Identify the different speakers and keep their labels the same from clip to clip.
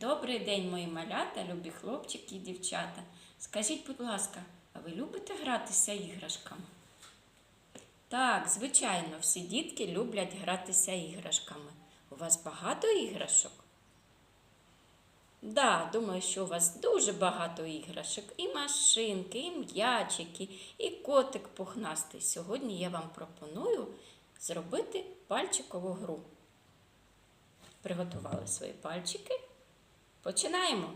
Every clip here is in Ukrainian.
Speaker 1: Добрий день, мої малята, любі хлопчики і дівчата. Скажіть, будь ласка, а ви любите гратися іграшками? Так, звичайно, всі дітки люблять гратися іграшками. У вас багато іграшок? Да, думаю, що у вас дуже багато іграшок. І машинки, і м'ячики, і котик пухнастий. Сьогодні я вам пропоную зробити пальчикову гру. Приготували свої пальчики. Починаємо.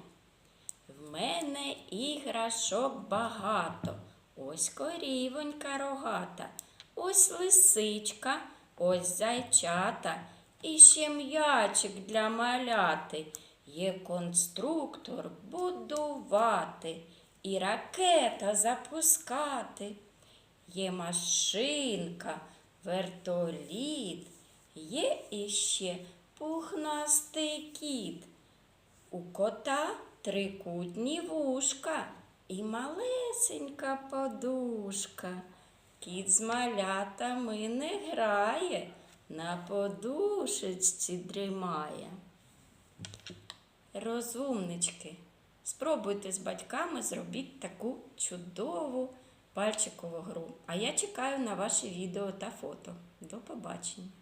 Speaker 1: В мене іграшок багато. Ось корівонька рогата, ось лисичка, ось зайчата, і ще м'ячик для маляти. Є конструктор будувати і ракета запускати. Є машинка, вертоліт, є іще пухнастий кіт. У кота трикутні вушка і малесенька подушка. Кіт з малятами не грає, на подушечці дрімає. Розумнички, спробуйте з батьками зробіть таку чудову пальчикову гру. А я чекаю на ваші відео та фото. До побачення!